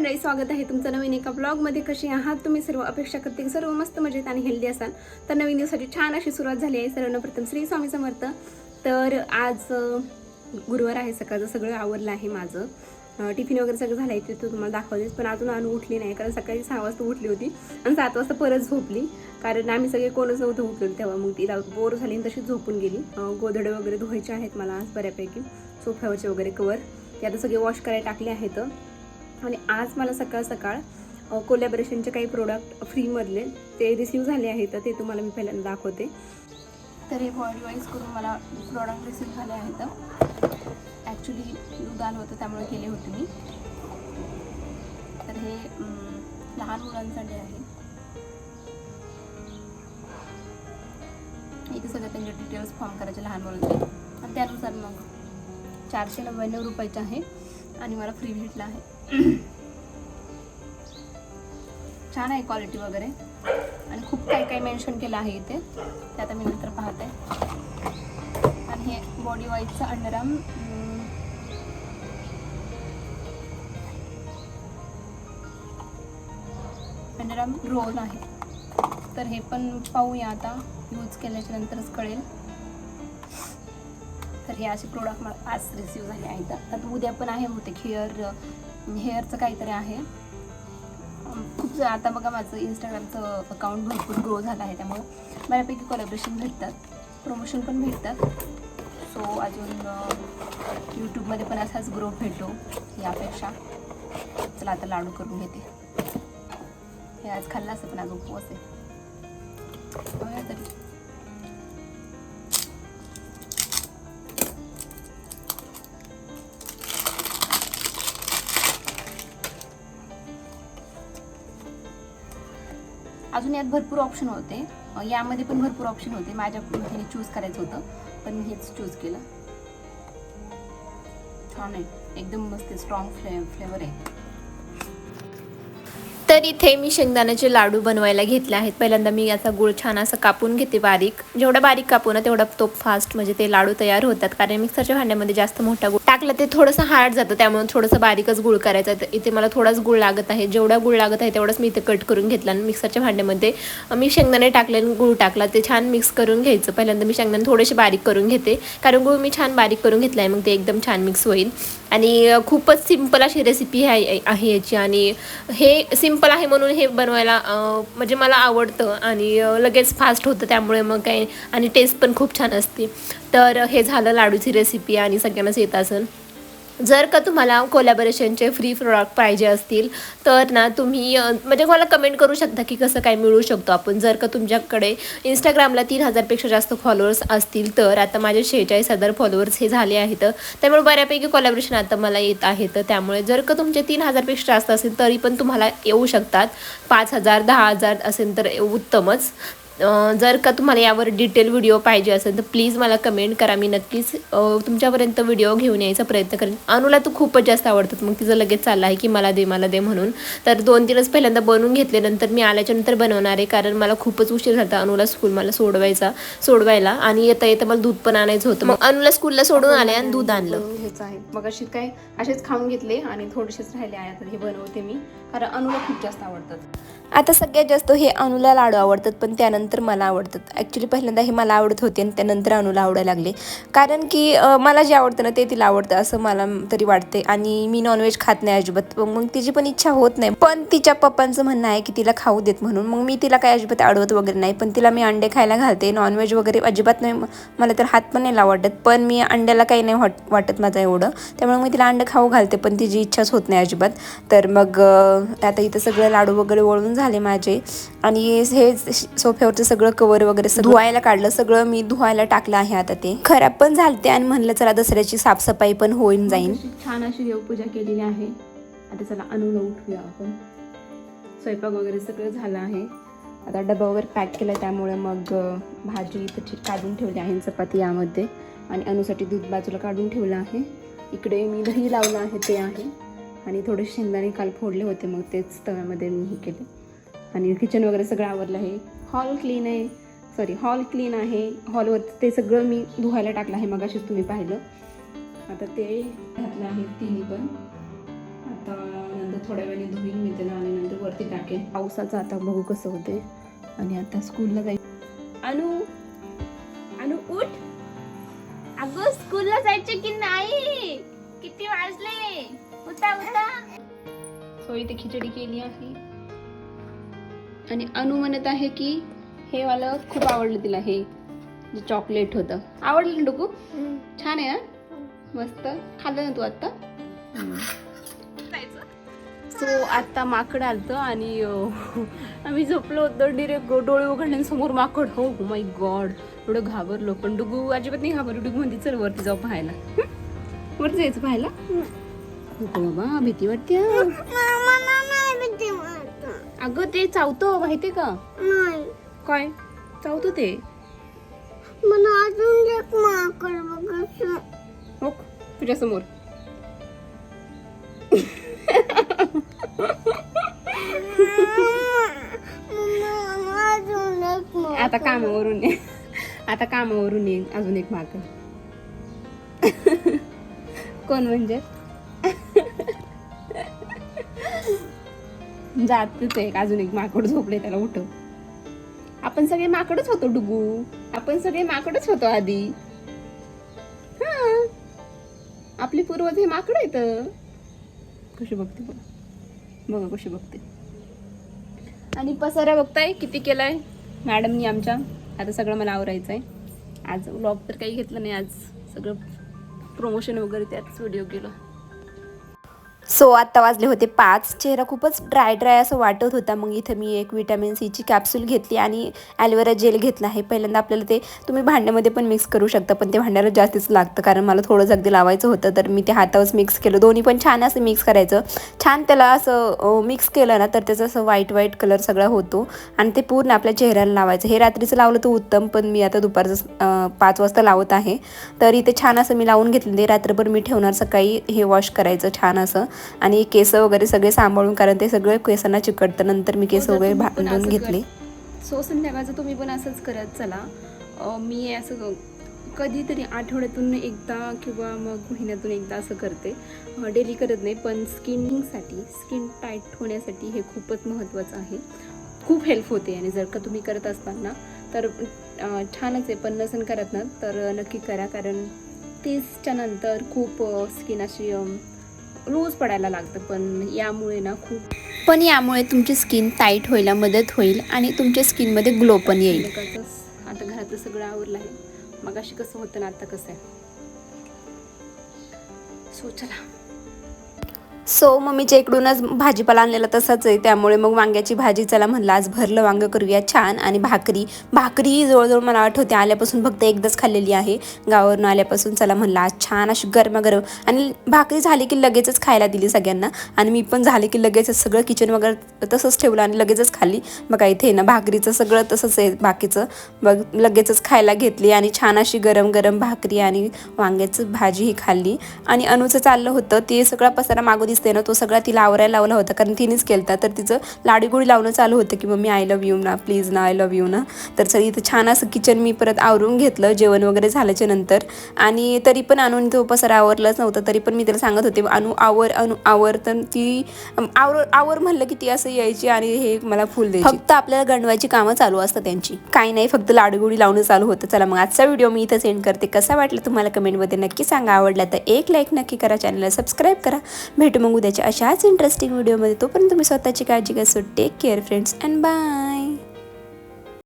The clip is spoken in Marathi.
मंडळी स्वागत आहे तुमचं नवीन एका ब्लॉगमध्ये कशी आहात तुम्ही? सर्व अपेक्षा करते. की सर्व मस्त मजेत आणि हेल्दी असाल. तर नवीन दिवसाची छान अशी सुरुवात झाली आहे. सर्वप्रथम श्री स्वामी समर्थ. तर आज गुरुवार आहे सकाळचं. सगळं आवरलं आहे माझं. टिफिन वगैरे सगळं झालं आहे. ते तू तुम्हाला दाखवतेच पण अजून अनु उठली नाही. कारण सकाळी सहा वाजता उठली होती. आणि सात वाजता परत झोपली. कारण आम्ही सगळे कोणच नव्हतं उठलो तेव्हा. मग तिला बोर झाली आणि तशीच झोपून गेली. गोधडे वगैरे धुवायचे आहेत मला आज बऱ्यापैकी. सोफ्यावरचे वगैरे कवर. ते आता सगळे वॉश करायला टाकले आहेत. आणि आज मला सकाळ सकाळ कोलॅबरेशनचे काही प्रोडक्ट फ्रीमधले ते रिसीव झाले आहेत तर ते तुम्हाला मी पहिल्यांदा दाखवते. तर हे बॉडी वाईज करून मला प्रोडक्ट रिसीव झाले आहेत. ॲक्च्युली दूध आलं होतं त्यामुळे केले होते मी. तर हे लहान मुलांसाठी आहे. इथे सगळं त्यांचे डिटेल्स फॉर्म करायचे लहान मुलांचे आणि त्यानुसार मग चारशे नव्याण्णव रुपयाचे आहे. आणि मला फ्री भेटला आहे. छान आहे क्वालिटी वगैरे. आणि खूप काही काही मेन्शन केलं आहे इथे. ते आता मी नंतर पाहते. आणि हे बॉडी वॉईजचं अंडरआर्म अंडरआर्म रोल आहे तर हे पण पाहूया आता. यूज केल्याच्या नंतरच कळेल. हे असे प्रोडक्ट मला आज रिसीव झाले आहेत. आता उद्या पण आहे बहुतेक हेअर हेअरचं काहीतरी आहे. खूप आता बघा माझं इंस्टाग्रामचं अकाउंट भरपूर ग्रो झालं आहे त्यामुळं बऱ्यापैकी कोलॅबरेशन भेटतात. प्रमोशन पण भेटतात. सो अजून यूट्यूबमध्ये पण असाच ग्रो भेटो यापेक्षा. चला आता लाडू करून घेते. हे आज खाल्लं असं पण आज उपवास आहे. तरी. अजून यात भरपूर ऑप्शन होते. यामध्ये पण भरपूर ऑप्शन होते. माझ्या हे चूज करायचं होतं पण मी हेच चूज केलं. छान आहे. एकदम मस्त स्ट्रॉंग फ्ले फ्लेवर आहे. तर इथे मी शेंगदाण्याचे लाडू बनवायला घेतले आहेत. पहिल्यांदा मी याचा गुळ छान असं कापून घेते बारीक. जेवढा बारीक कापू ना तेवढा तो फास्ट म्हणजे ते लाडू तयार होतात. कारण मिक्सरच्या भांड्यामध्ये जास्त मोठा गुळ टाकलं ते थोडंसं हार्ड जातं. त्यामुळे थोडंसं बारीकच गुळ करायचं. तर इथे मला थोडाच गुळ लागत आहे. जेवढा गुळ लागत आहे तेवढाच मी इथे कट करून घेतला. आणि मिक्सरच्या भांड्यामध्ये मी शेंगदाणे टाकले आणि गुळ टाकला. ते छान मिक्स करून घ्यायचं. पहिल्यांदा मी शेंगदाणे थोडेसे बारीक करून घेते. कारण गुळ मी छान बारीक करून घेतला आहे मग ते एकदम छान मिक्स होईल. आणि खूपच सिंपल अशी रेसिपी आहे आहे याची. आणि हे सिंपल आहे म्हणून हे बनवायला म्हणजे मला आवडतं. आणि लगेच फास्ट होतं त्यामुळे मग काही आणि टेस्ट पण खूप छान असते. तर हे झालं लाडूची रेसिपी आणि सगळ्यांनाच येत असेल. जर का तुम्हाला कोलॅबरेशनचे फ्री प्रोडक्ट पाहिजे असतील तर ना तुम्ही म्हणजे मला कमेंट करू शकता की कसं काय मिळू शकतो आपण. जर का तुमच्याकडे इंस्टाग्रामला तीन हजारपेक्षा जास्त फॉलोअर्स असतील तर आता माझे शेहेचाळीस हजार फॉलोअर्स हे झाले आहेत. त्यामुळे बऱ्यापैकी कोलॅबरेशन आता मला येत आहेत. त्यामुळे जर का तुमचे तीन हजारपेक्षा जास्त असेल तरी पण तुम्हाला येऊ शकतात. पाच हजार दहा हजार असेल तर उत्तमच. जर का तुम्हाला यावर डिटेल व्हिडिओ पाहिजे असेल तर प्लीज मला कमेंट करा. मी नक्कीच तुमच्यापर्यंत व्हिडिओ घेऊन यायचा प्रयत्न करेन. अनुला तू खूपच जास्त आवडतात. मग तिचं लगेच चाललं आहे की मला दे मला दे म्हणून. तर दोन दिवस पहिल्यांदा बनवून घेतले नंतर मी आल्याच्यानंतर बनवणार आहे. कारण मला खूपच उशीर झाला अनुला स्कूल मला सोडवायचा सोडवायला. आणि येता येता मला दूध पण आणायचं होतं. मग अनुला स्कूलला सोडून आले आणि दूध आणलं. हो, हेच आहे. मग अशी काय असेच खाऊन घेतले आणि थोडेसेच राहिले आहे. आता हे बनवते मी. कारण अनुला खूप जास्त आवडतात. आता सगळ्यात जास्त हे अनुला लाडू आवडतात पण त्यानंतर मला आवडतात. ॲक्च्युली पहिल्यांदा हे मला आवडत होते आणि त्यानंतर अनुला आवडायला लागले. कारण की मला जे आवडतं ना ते तिला आवडतं असं मला तरी वाटते. आणि मी नॉनव्हेज खात नाही अजिबात. मग तिची पण इच्छा होत नाही. पण तिच्या पप्पांचं म्हणणं आहे की तिला खाऊ देत म्हणून. मग मी तिला काही अजिबात अडवत वगैरे नाही. पण तिला मी अंडे खायला घालते. नॉनव्हेज वगैरे अजिबात नाही. मला तर हात पण नाही आवडत पण मी अंड्याला काही नाही वाट वाटत माझं एवढं. त्यामुळे मी तिला अंडे खाऊ घालते पण तिची इच्छाच होत नाही अजिबात. तर मग आता इथं सगळं लाडू वगैरे वळून झाले माझे. आणि हे सोफ्यावरचं सगळं कवर वगैरे धुवायला काढलं. सगळं मी धुवायला टाकलं आहे आता ते. खराब पण झालते आणि म्हणलं चला दसऱ्याची साफसफाई पण होऊन जाईल छान अशी देवपूजा केलेली आहे. आता चला अनुला उठूया आपण. स्वयंपाक वगैरे सगळं झालं आहे. आता डबा वगैरे पॅक केला त्यामुळे मग भाजी इथं काढून ठेवली आहे चपाती यामध्ये. आणि अनुसाठी दूध बाजूला काढून ठेवलं आहे. इकडे मी दही लावलं आहे ते आहे. आणि थोडे शेंगदाणे काल फोडले होते मग तेच तव्यामध्ये मी हे केले. आणि किचन वगैरे सगळं आवरलं आहे. हॉल क्लीन आहे. सॉरी हॉल क्लीन आहे. हॉलवर ते सगळं मी धुवायला टाकलं आहे मग तुम्ही पाहिलं. आता ते घातलं आहे तिन्ही पण. आता नंतर थोड्या वेळाने धुईन मी त्याला आणि नंतर वरती टाकेन. पावसाचं आता बघू कसं होते आणि आता स्कूलला जाईल खिचडी केली आहे आणि अनु म्हणत आहे की हे वाला खूप आवडलं तिला हे जे चॉकलेट होतं. आवडलं ना डुकू? छान आहे हा? मस्त. खाल्लं ना तू आता सो आता माकड आलतं आणि आम्ही झोपलो होतो डिरेक्ट डोळे उघडले समोर माकड. हो माय गॉड एवढं घाबरलो पण डुगू अजिबात नाही घाबरलो डुगू म्हणते चल वरती जाऊ पाहायला? वरती जायचं पाहायला? बाबा भीती वाटते. अगं ते चावतो माहितीये का? काय? चावतो ते. मला अजून एक माकड बघायचं हो तुझ्या समोर आता कामावरून ये. आता कामावरून ये अजून एक माकड. कोण म्हणजे? जातच एक अजून एक माकड झोपले त्याला उठव. आपण सगळे माकडच होतो डुगू. आपण सगळे माकडच होतो आधी. हा. आपले पूर्वज हे माकड आहेत. कशी बघते बघा. बघा कशी बघते. आणि पसारा बघताय किती केलाय? मॅडमनी आमच्या. आता सगळं मला आवरायचं आहे आज व्लॉग तर काही घेतलं नाही आज सगळं प्रमोशन वगैरे त्याच व्हिडिओ केलं. सो आत्ता वाजले होते पाच. चेहरा खूपच ड्राय ड्राय असं वाटत होता. मग इथं मी एक विटॅमिन सीची कॅप्सूल घेतली आणि ॲलोवेरा जेल घेतला आहे. पहिल्यांदा आपल्याला ते तुम्ही भांड्यामध्ये पण मिक्स करू शकता पण ते भांड्याला जास्तीच लागतं. कारण मला थोडंच अगदी लावायचं होतं तर मी ते हातावरच मिक्स केलं. दोन्ही पण छान असं मिक्स करायचं. छान त्याला असं मिक्स केलं ना तर त्याचं असं व्हाईट व्हाईट कलर सगळा होतो. आणि ते पूर्ण आपल्या चेहऱ्याला लावायचं. हे रात्रीचं लावलं तर उत्तम पण मी आता दुपारचं पाच वाजता लावत आहे. तर इथे छान असं मी लावून घेतलं. ते रात्रभर मी ठेवणार. सकाळी हे वॉश करायचं छान असं. आणि केस वगैरे सगळे सांभाळून कारण ते सगळे केसांना चिकटतं. नंतर मी केस हो, वगैरे भांडून घेतले. सो संध्याकाळचं तुम्ही पण असंच करत चला. मी असं कधीतरी आठवड्यातून एकदा किंवा मग महिन्यातून एकदा असं करते. डेली करत नाही पण स्किनिंगसाठी स्किन टाईट होण्यासाठी हे खूपच महत्त्वाचं आहे. खूप हेल्प होते आणि जर का तुम्ही करत असताल ना तर छानच आहे. पण नसन करत ना तर नक्की करा. कारण तीसच्या नंतर खूप स्किन अशी लूज पडायला लागतं पण यामुळे ना खूप पण यामुळे तुमची स्किन टाईट व्हायला मदत होईल आणि तुमच्या स्किनमध्ये ग्लो पण येईल. आता घरातलं सगळं आवरलं आहे. मग अशी कसं होतं ना आता कसं आहे? सो चला. सो मम्मीच्या इकडूनच भाजीपाला आणलेला तसाच आहे. त्यामुळे मग वांग्याची भाजी चला म्हणलं आज भरलं वांगं करूया छान. आणि भाकरी भाकरी जवळजवळ मला आठवते आल्यापासून फक्त एकदाच खाल्लेली आहे. गावावरून आल्यापासून चला म्हणलं आज छान अशी गरमागरम. आणि भाकरी झाली की लगेचच खायला दिली सगळ्यांना. आणि मी पण झाले की लगेचच सगळं किचन वगैरे तसंच ठेवलं आणि लगेचच खाल्ली. बघा इथे ना भाकरीचं सगळं तसंच आहे बाकीचं. बघ लगेचच खायला घेतली आणि छान अशी गरम गरम भाकरी आणि वांग्याचं भाजी ही खाल्ली. आणि अनुचं चाललं होतं ते सगळा पसारा मागोदी दिसते ना तो सगळा तिला आवरायला लावला होता. कारण तिनेच केलता. तर तिचं लाडीगोडी लावणं चालू होतं की मम्मी आय लव्ह यू ना. प्लीज ना आय लव्ह यू ना. तर सर इथं छान असं किचन मी परत आवरून घेतलं जेवण वगैरे झाल्याच्यानंतर. आणि तरी पण आणून तो पसारा आवरलाच नव्हता. तरी पण मी तिला सांगत होते अनु आवर अनु आवर. तर ती आवर आवर म्हणलं की ती असं यायची आणि हे मला फुल द्यायची. फक्त आपल्याला गंडवायची कामं चालू असतात त्यांची. काही नाही फक्त लाडूगुडी लावणं चालू होतं. चला मग आजचा व्हिडिओ मी इथं सेंड करते. कसा वाटला तुम्हाला कमेंटमध्ये नक्की सांगा. आवडला तर एक लाईक नक्की करा. चॅनलला सबस्क्राईब करा. भेटू मग उद्याच्या अशाच इंटरेस्टिंग व्हिडिओमध्ये तोपर्यंत तुम्ही स्वतःची काळजी घ्या. So take care friends and bye